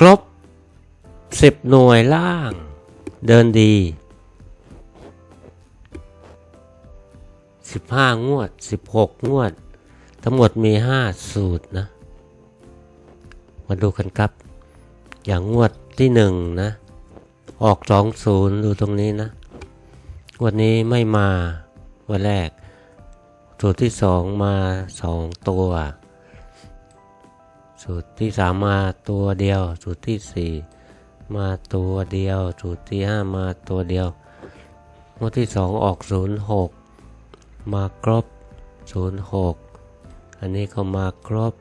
ครบสิบหน่วยล่าง เดินดีสิบห้างวดสิบหกงวด ทั้งหมดมีห้าสูตรนะ มาดูกันครับ อย่างงวดที่หนึ่งนะ ออกสองศูนย์ดูตรงนี้นะ งวดนี้ไม่มา วันแรก สูตรที่สองมาสองตัว สูตรที่สามมาตัวเดียว สูตรที่สี่มาตัวเดียว สูตรที่ห้ามาตัวเดียวงวดที่สองออกศูนย์หกมาครบศูนย์หกอันนี้ก็มาครบ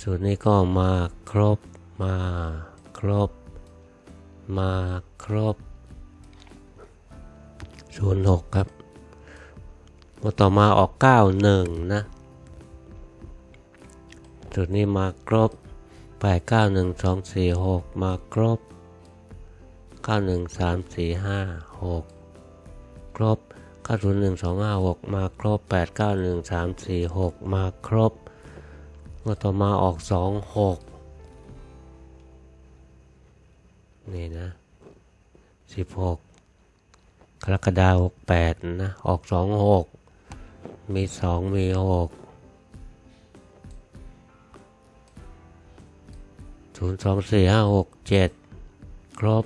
สูตรนี้ก็มาครบมาครบ มาครบศูนย์หกครับพอต่อมาออกเก้าหนึ่งนะ จุดนี้มาครบแปดเก้าหนึ่งสองสี่หกมาครบเก้าหนึ่งสามสี่ห้าหกครบเก้าศูนย์หนึ่งสองห้าหกมาครบแปดเก้าหนึ่งสามสี่หกมาครบพอต่อมาออกสองหกนี่นะสิบหกกรกฎาคมแปดนะ ออกสองหกมีสองมีหก ศูนย์สองสี่ห้าหกเจ็ดครบ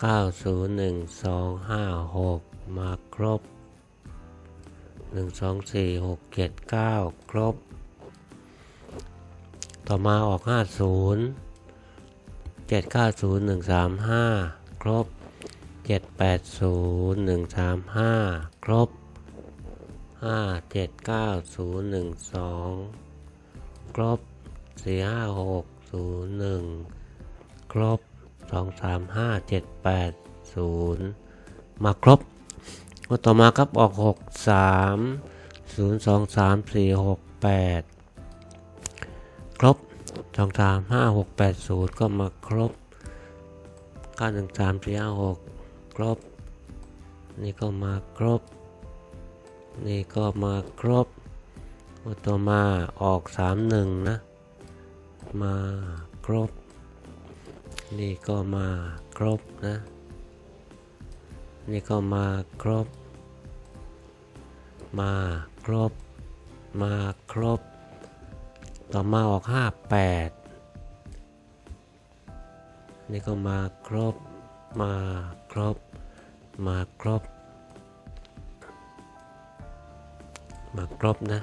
เก้าศูนย์หนึ่งสองห้าหกมาครบหนึ่งสองสี่หกเจ็ดเก้าครบ ต่อมาออกห้าศูนย์เจ็ดเก้าศูนย์หนึ่งสามห้าครบเจ็ดแปดศูนย์หนึ่งสามห้าครบห้าเจ็ดเก้าศูนย์หนึ่งสองครบสี่ห้าหก ศูนย์หนึ่งครบสองสามห้าเจ็ดแปดศูนย์มาครบก็ต่อมาครับออกหกสามศูนย์สองสามสี่หกแปดครบสองสามห้าหกแปดศูนย์ก็มาครบเก้าหนึ่งสามสี่ห้าหกครบ นี่ก็มาครบ นี่ก็มาครบก็ต่อมาออกสามหนึ่งนะ มาครบ นี่ก็มาครบนะ นี่ก็มาครบ มาครบ มาครบ ต่อมาออกห้าแปดนี่ก็มาครบ มาครบ มาครบ มาครบนะ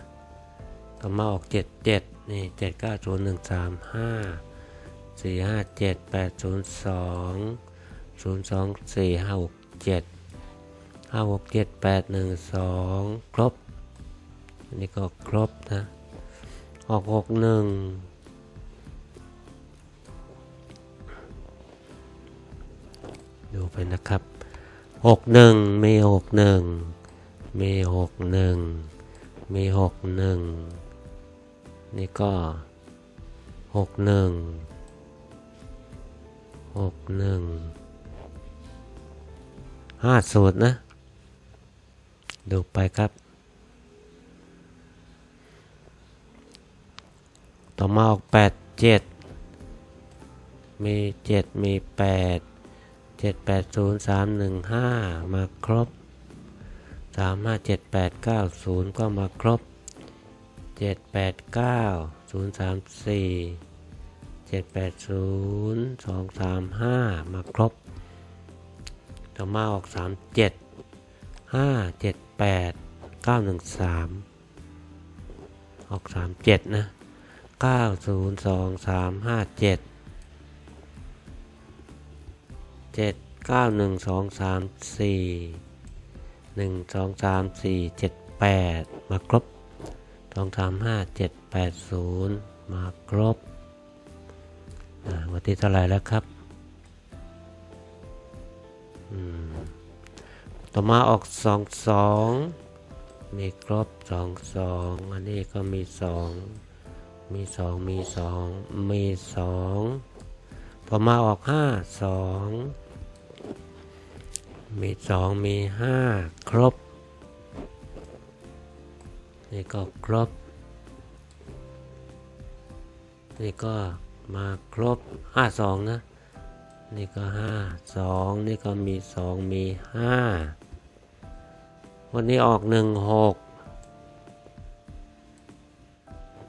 ต่อมาออกเจ็ดเจ็ดนี่เจ็ดเก้าศูนย์หนึ่งสามห้าสี่ห้าเจ็ดแปดศูนย์สองศูนย์สองสี่ห้าหกเจ็ดห้าหกเจ็ดแปดหนึ่งสองครบ อันนี้ก็ครบนะออกหกหนึ่งดูไปนะครับหกหนึ่งมีหกหนึ่งมีหกหนึ่งมีหกห นี่ก็หกหนึ่งหกหนึ่งห้าสูตรนะ ดูไปครับ ต่อมาออกแปดเจ็ดมีเจ็ดมีแปดเจ็ดแปดศูนย์สามหนึ่งห้ามาครบสามห้าเจ็ดแปดเก้าศูนย์ก็มาครบ จ็ดแปดเก้าศูนย์สามสี่เจ็ดแปดศูนย์สองสามห้ามาครบต่อมาออกสามเจ็ดห้าเจ็ดแปดเก้าหนึ่งสามออกสามเจ็ดนะเก้าศูนย์สองสามห้าเจ็ดเจ็ดเก้าหนึ่งสองสามสี่หนึ่งสองสามสี่เจ็ดแปดมาครบ สองสามห้าเจ็ดแปดศูนย์มาครบวันที่เท่าไหร่แล้วครับ ต่อมาออกสองสองมีครบสองสองอันนี้ก็มีสองมีสองมีสองมีสองต่อมาออกห้าสองมีสองมีห้าครบ นี่ก็ครบ นี่ก็มาครบ 5 2 นะ นี่ก็ 5 2 นี่ก็มี 2 มี 5 วันนี้ออก 1 6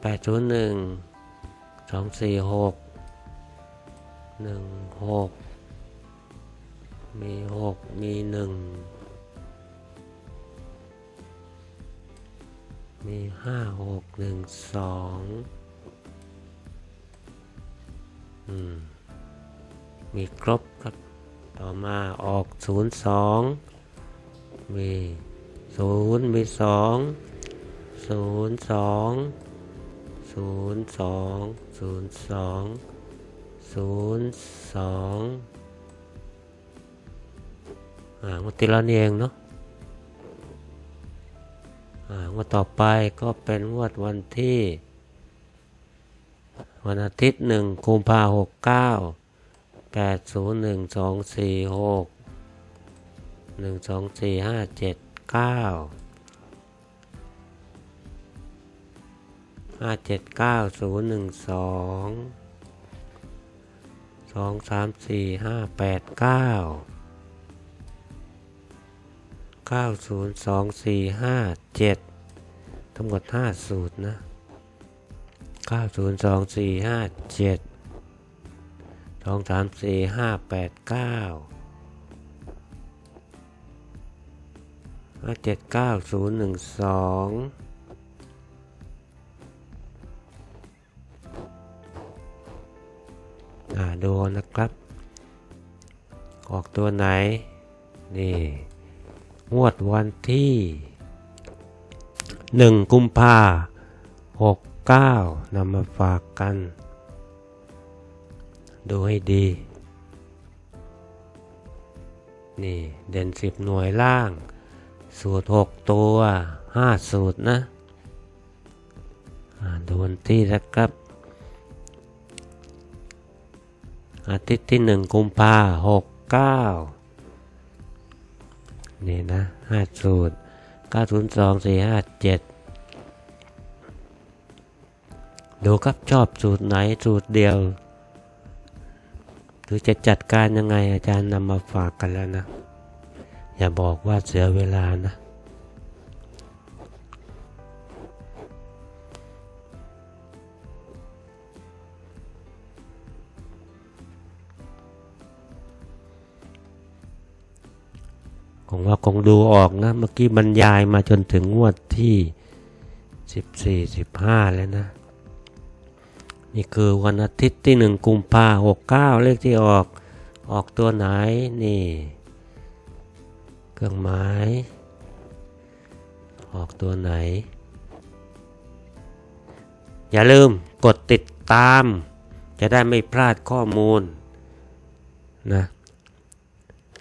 8 0 1 2 4 6 1 6 มี 6 มี 1 มีห้าหกหนึ่งสองอืม มีครบครับ ต่อมาออกศูนย์สองมีศูนย์มีสองศูนย์สองศูนย์สองศูนย์สองศูนย์สองอ่างวดที่แล้วนี่เองเนาะ งวดต่อไปก็เป็นงวดวันที่ วันอาทิตย์หนึ่งกุมภาหกเก้าแปดศูนย์หนึ่งสองสี่หกหนึ่งสองสี่ห้าเจ็ดเก้าห้าเจ็ดเก้าศูนย์หนึ่งสองสองสามสี่ห้าแปดเก้า เก้าศูนย์สองสี่ห้าเจ็ดทั้งหมดห้าสูตรนะเก้าศูนย์สองสี่ห้าเจ็ดสองสามสี่ห้าแปดเก้าเจ็ดเก้าศูนย์หนึ่งสองอ่าดูนะครับ ออกตัวไหน นี่ งวดวันที่หนึ่งกุมภาหกเก้านำมาฝากกัน ดูให้ดี นี่ เด่นสิบหน่วยล่าง สูตรหกตัวห้าสูตรนะดูวันที่นะครับ อาทิตย์ที่หนึ่งกุมภาหกเก้า นี่นะห้าสูตรเก้าศูนย์สองสี่ห้าเจ็ดดูครับชอบสูตรไหนสูตรเดียว หรือจะจัดการยังไงอาจารย์นำมาฝากกันแล้วนะ อย่าบอกว่าเสียเวลานะ คงว่าคงดูออกนะ เมื่อกี้บรรยายมาจนถึงงวดที่สิบสี่สิบห้าแล้วนะ นี่คือวันอาทิตย์ที่หนึ่งกุมภาหกเก้าเลขที่ออกออกตัวไหนนี่ เครื่องหมาย ออกตัวไหน อย่าลืมกดติดตาม จะได้ไม่พลาดข้อมูลนะ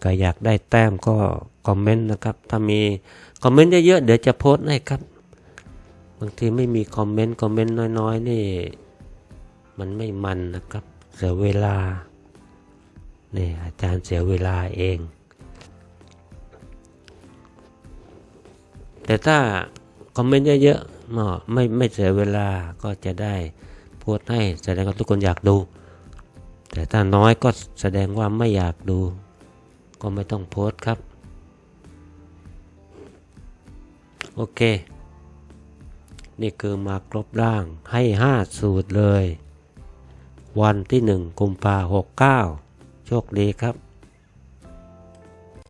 ก็อยากได้แต้มก็คอมเมนต์นะครับ ถ้ามีคอมเมนต์เยอะๆเดี๋ยวจะโพสต์ให้ครับ บางทีไม่มีคอมเมนต์คอมเมนต์น้อยๆนี่ มันไม่มันนะครับ เสียเวลานี่อาจารย์เสียเวลาเอง แต่ถ้าคอมเมนต์เยอะๆก็ไม่ไม่เสียเวลาก็จะได้โพสต์ให้แสดงว่าทุกคนอยากดู แต่ถ้าน้อยก็แสดงว่าไม่อยากดู ก็ไม่ต้องโพสต์ครับ โอเค นี่คือมาครบร่างให้ 5 สูตรเลย วันที่ 1 กุมภาหกเก้าโชคดีครับ